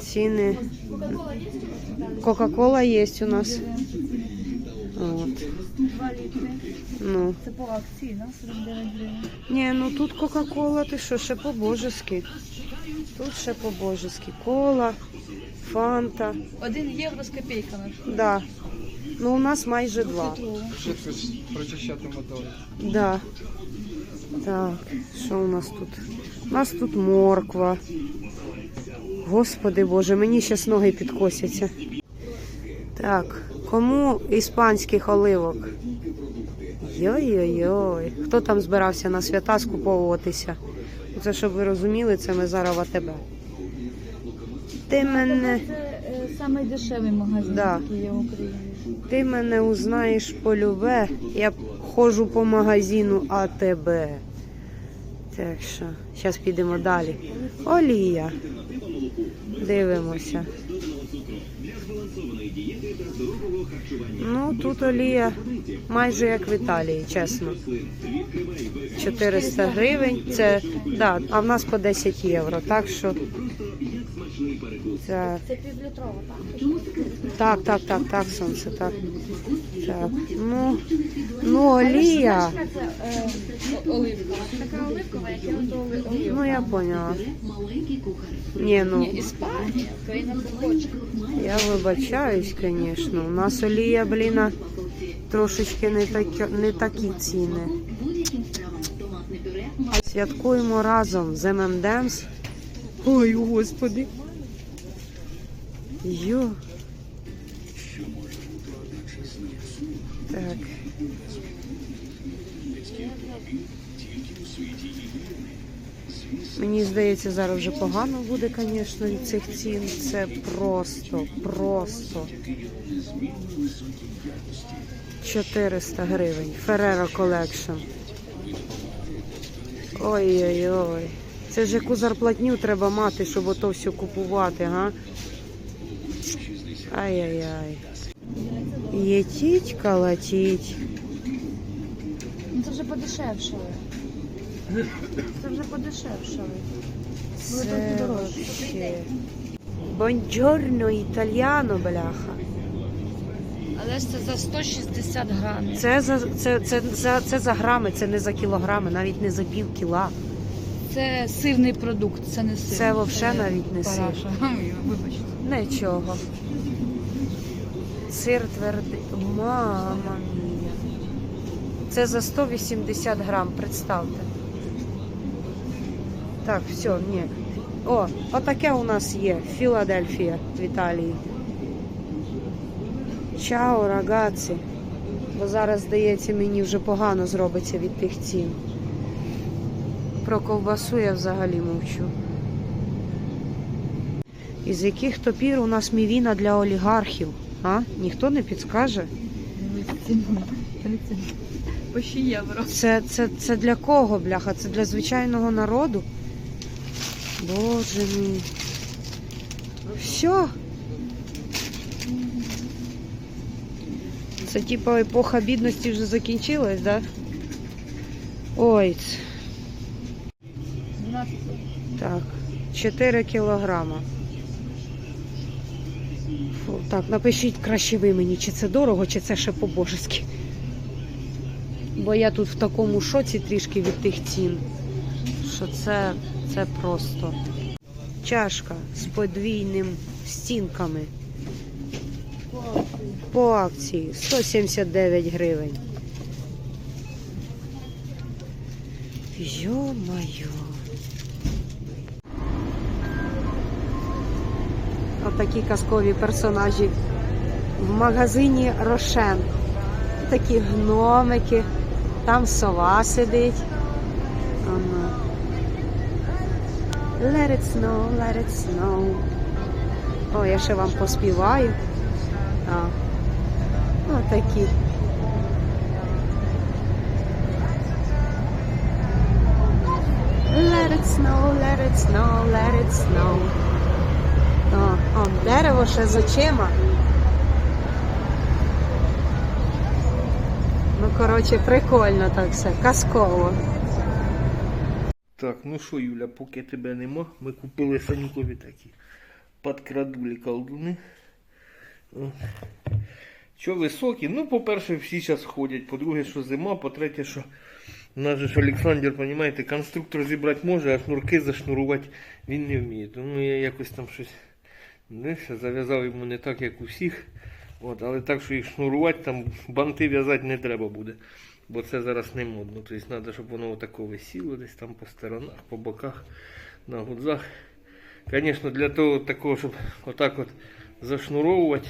Ціни. Кока-кола є у нас. От. 2 літри. Ну. Це по акції, да? 49 гривень. Ні, ну тут Кока-кола, ти що, ще по-божески. Тут ще по-божески. Кола, фанта. 1 євро з копійками. Да. Ну, у нас майже два. Літрову. Швидко прочищати мотор. Да. Так, що у нас тут? У нас тут морква. Господи Боже, мені зараз ноги підкосяться. Так, кому іспанських оливок? Йой-йой-йой. Хто там збирався на свята скуповуватися? Це, щоб ви розуміли, це ми зараз в АТБ. Ти мене, Це е, дешевий магазин, Да. який є в Україні. ти мене узнаєш полюбе. Я ходжу по магазину АТБ. Так що, зараз підемо далі. Олія. Дивимося. Ну, тут олія майже як в Італії, чесно. 400 гривень. Це, да, а в нас по 10 євро. Так що. Це, півлітрова, так, так? так, так, так, сонце, так. Так. Ну, ну олія. Е, о- оливкова. Така оливкова, як я от оли- Ну, я поняла. Ні, ну. Я вибачаюсь, звісно. У нас олія, блін, трошечки не такі, не такі ціни. Святкуємо разом з ММДМС. Ой, господи. Йо. Так. Мені здається, зараз вже погано буде, звісно, від цих цін. Це просто, просто. 400 гривень. Ferrero Collection. Ой-ой-ой. Це ж яку зарплатню треба мати, щоб ото все купувати, га? Ай-яй-яй. Єтіть, калатіть. Ну, це вже подешевшали. Це вже подешевшали. Були Це трохи дорожчі. Бонджорно, італьяно, бляха. Але ж це за 160 грамів. Це за це, це, за це за грами, це не за кілограми, навіть не за пів кіла. Це сирний продукт, це не сир. Це вовше навіть не сир. параша. Вибачте. Нічого. Сир твердий. Мама мія. Це за 180 грам, представте. Так, все, ні. О, отаке у нас є. Філадельфія в Італії. Чао, рагаці. Бо зараз, здається, мені вже погано зробиться від тих цін. Про ковбасу я взагалі мовчу. Із яких то пір у нас мівіна для олігархів? А? Ніхто не підскаже? По 6 євро. Це, це, це для кого, бляха? Це для звичайного народу? Боже мій. Все. Це типа епоха бідності вже закінчилась, да? Ой, так, 4 кілограма. Фу, так, напишіть краще ви мені, чи це дорого, чи це ще по-божески. Бо я тут в такому шоці трішки від тих цін, що це, це просто. Чашка з подвійним стінками по акції 179 гривень. Йо-моє. Отакі казкові персонажі в магазині Рошен. Такі гномики, там сова сидить. Ано. Let it snow, let it snow. О, я ще вам поспіваю. А. Отакі. Let it snow, let it snow, let it snow. О, о, дерево ще з очима. Ну, коротше, прикольно так все, казково. Так, ну що, Юля, поки тебе нема, ми купили Санькові такі подкрадулі колдуни. Що високі? Ну, по-перше, всі зараз ходять. По-друге, що зима, по-третє, що нас же ж Олександр, розумієте, конструктор зібрати може, а шнурки зашнурувати він не вміє. Тому я якось там щось зав'язав йому не так, як у всіх. От, але так, що їх шнурувати, там банти в'язати не треба буде. Бо це зараз не модно. Тобто треба, щоб воно отако висіло десь там по сторонах, по боках, на гудзах. Звісно, для того такого, щоб отак от зашнуровувати.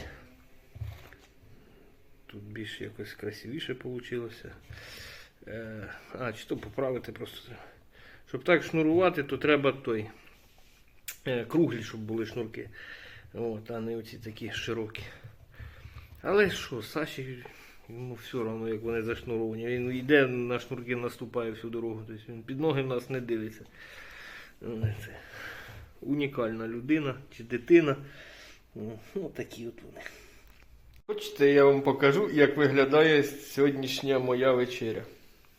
Тут більш якось красивіше вийшло. Е, а, чи то поправити просто. Щоб так шнурувати, то треба той е, круглі, щоб були шнурки. От, а не оці такі широкі. Але що, Саші, йому все одно, як вони зашнуровані. Він йде на шнурки, наступає всю дорогу. Тобто він під ноги в нас не дивиться. Е, Це унікальна людина чи дитина. Ну, такі от вони. Хочете, я вам покажу, як виглядає сьогоднішня моя вечеря.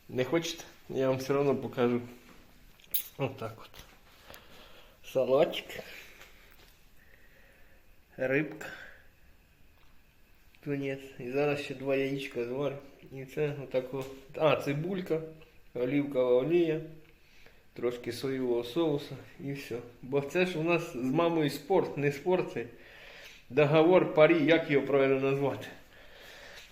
Не хочете? Я вам все одно покажу. Отак от. Салатик. Рибка. Тунець. І зараз ще два яєчка зварю. І це отако. А, цибулька, олівкова олія, трошки соєвого соуса і все. Бо це ж у нас з мамою спорт, не спорт це. Договор парі, як його правильно назвати.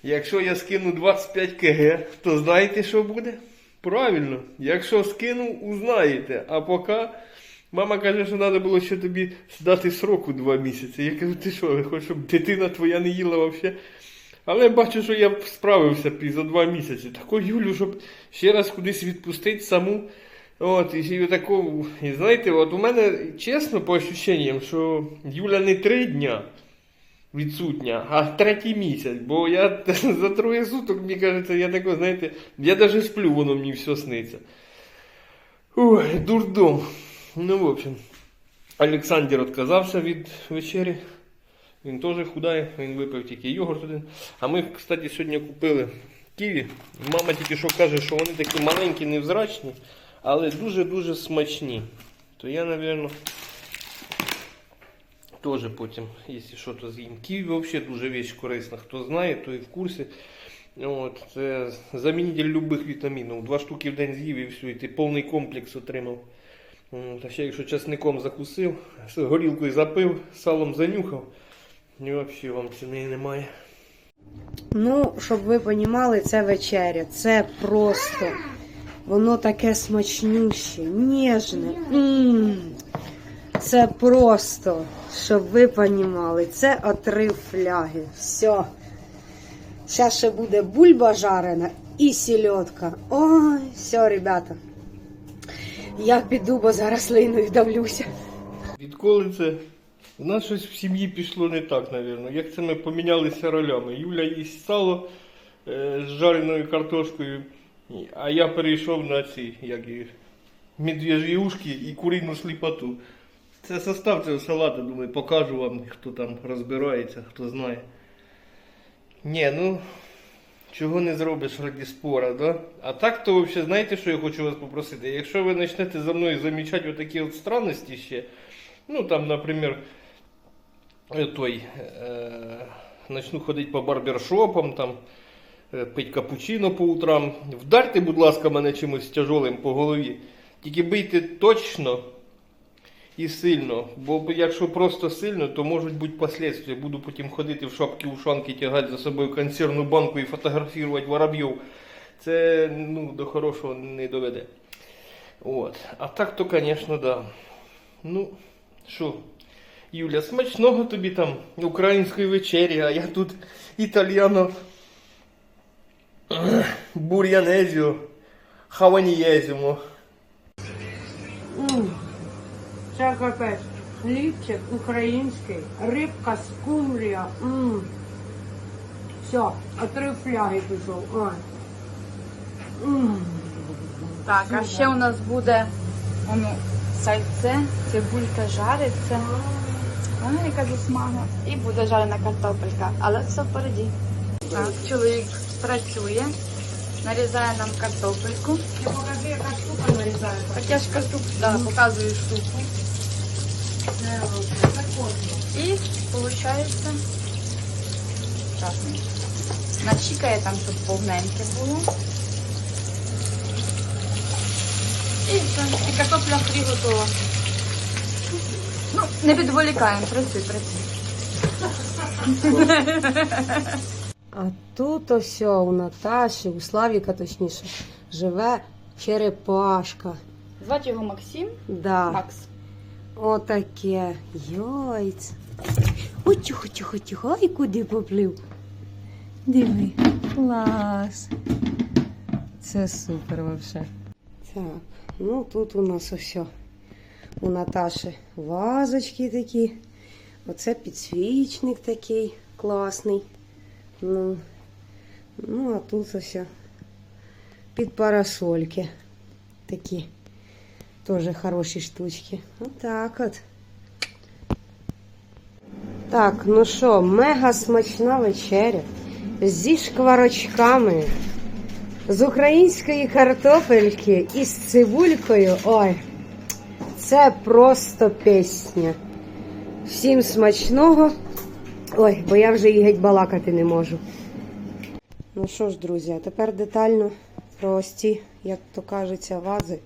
Якщо я скину 25 кг, то знаєте, що буде? Правильно, якщо скину, узнаєте. А поки мама каже, що треба було ще тобі дати сроку 2 місяці. Я кажу, ти що, хочеш, щоб дитина твоя не їла взагалі? Але я бачу, що я справився за 2 місяці. Таку Юлю, щоб ще раз кудись відпустити саму. От, і, таку, і знаєте, от у мене чесно, по ощущенням, що Юля не 3 дня відсутня, а третій місяць. Бо я за троє суток, мені кажеться, я тако, знаєте, я навіть сплю, воно мені все сниться. Ой, дурдом. Ну, в общем, Олександр відказався від вечері. Він теж худає, він випив тільки йогурт один. А ми, кстати, сьогодні купили ківі. Мама тільки що каже, що вони такі маленькі, невзрачні, але дуже-дуже смачні. То я, мабуть, теж потім, якщо що, то з'їм. Ківі взагалі дуже вещь корисна. Хто знає, той в курсі. От, це замінитель любих вітамінів. Два штуки в день з'їв і все, і ти повний комплекс отримав. От, а ще якщо часником закусив, горілкою запив, салом занюхав, і взагалі вам ціни немає. Ну, щоб ви понімали, це вечеря. Це просто. Воно таке смачнюще, ніжне. М. Це просто, щоб ви понімали, це отри фляги. Все. Зараз ще буде бульба жарена і сільотка. Ой, все, ребята. Я піду, бо зараз линою давлюся. Відколи це? У нас щось в сім'ї пішло не так, мабуть. Як це ми помінялися ролями. Юля їсть сало е, з жареною картошкою, а я перейшов на ці, як їх, медвежі ушки і курину сліпоту. Це состав цього салату, думаю, покажу вам, хто там розбирається, хто знає. Ні, ну, чого не зробиш раді спора, да? А так то взагалі, знаєте, що я хочу вас попросити? Якщо ви почнете за мною замічати отакі от странності ще, ну там, наприклад, е, той, е, начну ходити по барбершопам, там, е, пить капучино по утрам. Вдарте, будь ласка, мене чимось тяжолим по голові. Тільки бийте точно і сильно. Бо якщо просто сильно, то можуть бути последствия. Буду потім ходити в шапки ушанки, тягати за собою консервну банку і фотографувати воробйов. Це ну, до хорошого не доведе. От. А так то, звісно, да. Ну, що, Юля, смачного тобі там української вечері, а я тут італіано бур'янезіо, хаванієзімо. Це капець. Хлібчик український, рибка, скумбрія. М. Все, а три фляги пішов. Ой. М. Так, а ще у нас буде воно, сальце, цибулька жариться. Вона яка засмага. І буде жарена картопелька. Але все впереді. Так, чоловік працює, нарізає нам картопельку. Ти покажи, яка штука нарізається. Так я ж кажу, да, показую штуку. Кожен. получається. Так. Начікає там, щоб повненьке було. І все. І картопля фрі готова. Ну, не відволікаємо, працюй, працюй. А тут ось у Наташі, у Славіка точніше, живе черепашка. Звати його Максим. Да. Макс. Отаке. Йойць. Ой, тихо, тихо, тихо. Ай, куди поплив. Диви. Клас. Це супер вообще. Так, ну тут у нас ось у Наташі вазочки такі. Оце підсвічник такий класний. Ну, ну а тут ось під парасольки такі. Тоже хороші штучки. Отак от. Так, ну що, мега смачна вечеря. Зі шкварочками, з української картопельки і з цибулькою. Ой, це просто пісня. Всім смачного. Ой, бо я вже і геть балакати не можу. Ну що ж, друзі, а тепер детально про ось як то кажеться, вази.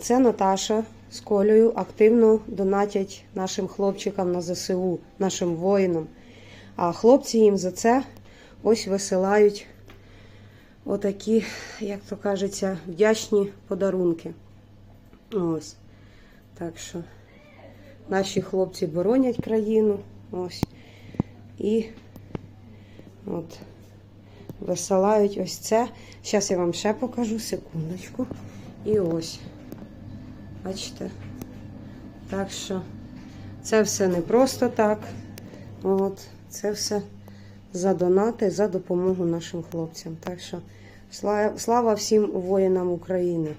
Це Наташа з Колею активно донатять нашим хлопчикам на ЗСУ, нашим воїнам. А хлопці їм за це ось висилають отакі, як то кажеться, вдячні подарунки. Ось. Так що наші хлопці боронять країну. Ось. І от висилають ось це. Зараз я вам ще покажу, секундочку. І ось. Бачите? Так що це все не просто так. От, це все за донати, за допомогу нашим хлопцям. Так що слава, всім воїнам України.